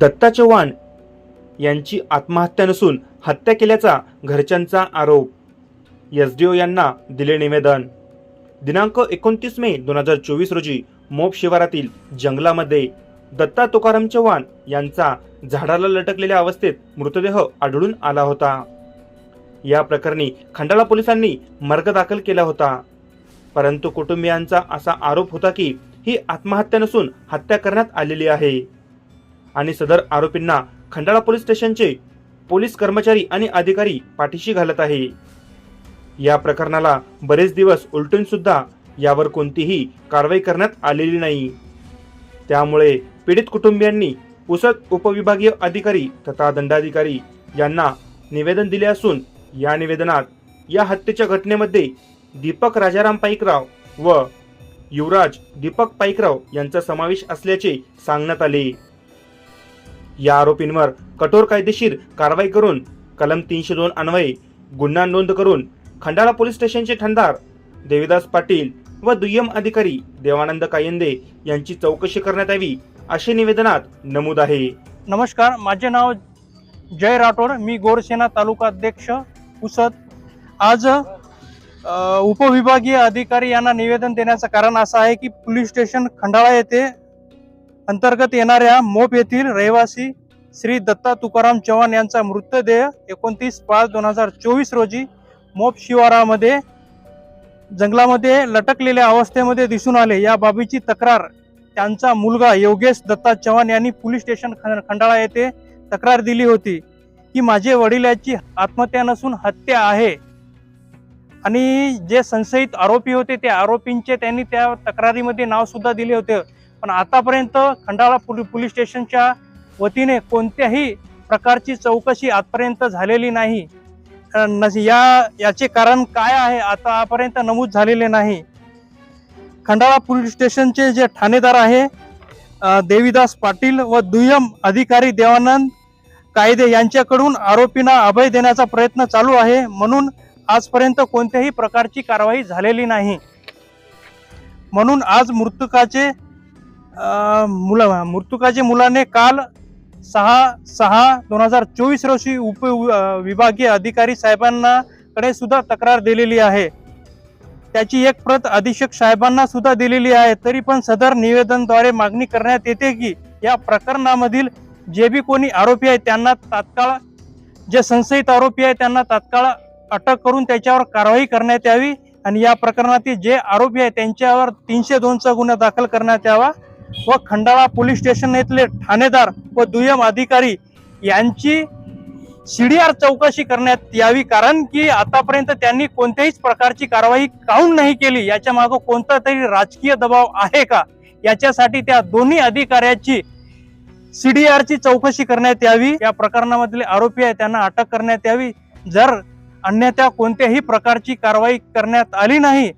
दत्ता चव्हाण यांची आत्महत्या नसून हत्या केल्याचा घरच्यांचा आरोप. एस डी ओ यांना दिले निवेदन. दिनांक एकोणतीस मे दोन हजार चोवीस रोजी मोप शिवारातील जंगलामध्ये दत्ता तुकाराम चव्हाण यांचा झाडाला लटकलेल्या अवस्थेत मृतदेह आढळून आला होता. या प्रकरणी खंडाळा पोलिसांनी मर्ग दाखल केला होता. परंतु कुटुंबियांचा असा आरोप होता की ही आत्महत्या नसून हत्या करण्यात आलेली आहे. आणि सदर आरोपींना खंडाळा पोलीस स्टेशनचे पोलीस कर्मचारी आणि अधिकारी पाठीशी घालत आहे. या प्रकरणाला बरेच दिवस उलटून सुद्धा यावर कोणतीही कारवाई करण्यात आलेली नाही. त्यामुळे पीडित कुटुंबियांनी पुसद उपविभागीय अधिकारी तथा दंडाधिकारी यांना निवेदन दिले असून या निवेदनात या हत्येच्या घटनेमध्ये दीपक राजाराम पाईकराव व युवराज दीपक पाईकराव यांचा समावेश असल्याचे सांगण्यात आले. या आरोपींवर कठोर कायदेशीर कारवाई करून कलम तीनशे दोन अन्वये गुन्हा नोंद करून खंडाळा पोलीस स्टेशनचे ठंडार देवीदास पाटील व दुय्यम अधिकारी देवानंद कायंदे यांची चौकशी करण्यात यावी असे निवेदनात नमूद आहे. नमस्कार माझे नाव जय राठोड. मी गोरसेना तालुका अध्यक्ष पुसद आज उपविभागीय अधिकारी यांना निवेदन देण्याचं कारण असं आहे की पोलीस स्टेशन खंडाळा येथे अंतर्गत येणाऱ्या मोप येथील रहिवासी श्री दत्ता तुकाराम चव्हाण यांचा मृतदेह एकोणतीस पाच दोन हजार चोवीस रोजी मोप शिवारामध्ये जंगलामध्ये लटकलेल्या अवस्थेमध्ये दिसून आले. या बाबीची तक्रार त्यांचा मुलगा योगेश दत्ता चव्हाण यांनी पोलीस स्टेशन खंडाळा येथे तक्रार दिली होती. की माझे वडिलाची आत्महत्या नसून हत्या आहे. आणि जे संशयित आरोपी होते त्या आरोपींचे त्यांनी त्या तक्रारीमध्ये नावसुद्धा दिले होते. पण आतापर्यंत खंडाळा पोली पोलीस स्टेशनच्या वतीने कोणत्याही प्रकारची चौकशी आजपर्यंत झालेली नाही. न या याचे कारण काय आहे आतापर्यंत नमूद झालेले नाही. खंडाळा पोलीस स्टेशनचे जे ठाणेदार आहे देवीदास पाटील व दुय्यम अधिकारी देवानंद कायदे यांच्याकडून आरोपींना अभय देण्याचा प्रयत्न चालू आहे म्हणून आजपर्यंत कोणत्याही प्रकारची कारवाई झालेली नाही. म्हणून आज मृतकाचे मुला मृतकाचे मुलाने काल सहा सहा दोन हजार चोवीस रोजी उप विभागीय अधिकारी साहेबांनाकडे सुद्धा तक्रार दिलेली आहे. त्याची एक प्रत अधीक्षक साहेबांना सुद्धा दिलेली आहे. तरी पण सदर निवेदनद्वारे मागणी करण्यात येते की या प्रकरणामधील जे बी कोणी आरोपी आहेत त्यांना तात्काळ जे संशयित आरोपी आहे त्यांना तात्काळ अटक करून त्याच्यावर कारवाई करण्यात यावी आणि या प्रकरणातील जे आरोपी आहे त्यांच्यावर तीनशे दोनचा गुन्हा दाखल करण्यात यावा. व खंडाळा पोलीस स्टेशन येथले ठाणेदार व दुय्यम अधिकारी यांची सीडीआर चौकशी करण्यात यावी. कारण की आतापर्यंत त्यांनी कोणत्याहीच प्रकारची कारवाई काऊन नाही केली? याच्या मागे कोणता तरी राजकीय दबाव आहे का? याच्यासाठी त्या दोन्ही अधिकाऱ्याची सीडीआरची चौकशी करण्यात यावी. या प्रकरणामधले आरोपी आहे त्यांना अटक करण्यात यावी. जर अन्यथा कोणत्याही प्रकारची कारवाई करण्यात आली नाही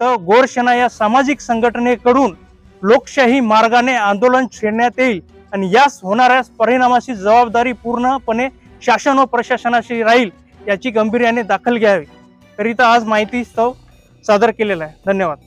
तर गोरसेना या सामाजिक संघटनेकडून लोकशाही मार्गाने आंदोलन छेडण्यात येईल आणि यास होणाऱ्या परिणामाची जबाबदारी पूर्णपणे शासन व प्रशासनाशी राहील याची गंभीर्याने दाखल घ्यावी. करिता आज माहिती स्तव सादर केलेला आहे. धन्यवाद.